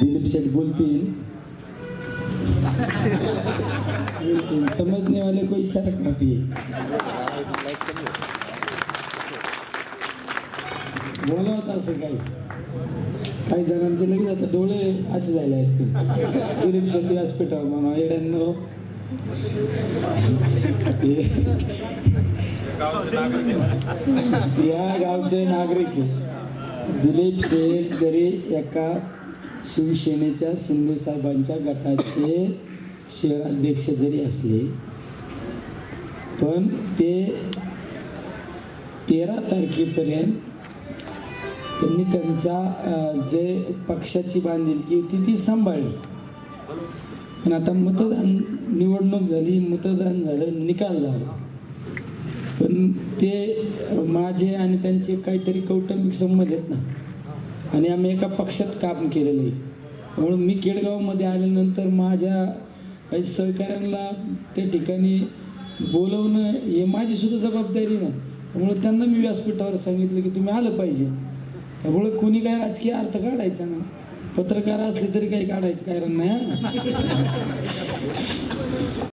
दिलीप शेठ बोलतील. समजने वाले को इशारा काफी है बोलावंच असं काही. काही जणांचे लगेच आता डोळे असे झाले असतील. दिलीप शेठ व्यासपीठावर म्हणा येड्यांनो या गावचे नागरिक. आहे. दिलीप शेठ जरी एका शिवसेनेच्या शिंदेसाहेबांच्या गटाचे शहराध्यक्ष जरी असले पण ते तेरा तारखेपर्यंत त्यांनी त्यांच्या जे पक्षाची बांधिलकी होती ती सांभाळली. पण आता मतदान निवडणूक झाली मतदान झालं निकाल झाला पण ते माझे आणि त्यांचे काहीतरी कौटुंबिक संबंध आहेत ना आणि आम्ही एका पक्षात काम केलेलं आहे. त्यामुळं मी केडगावमध्ये आल्यानंतर माझ्या काही सहकाऱ्यांना त्या ठिकाणी बोलवणं हे माझी सुद्धा जबाबदारी ना त्यामुळे त्यांना मी व्यासपीठावर सांगितलं की तुम्ही आलं पाहिजे. त्यामुळे कोणी काय राजकीय अर्थ काढायचा ना पत्रकार असले तरी काही काढायचं कारण नाही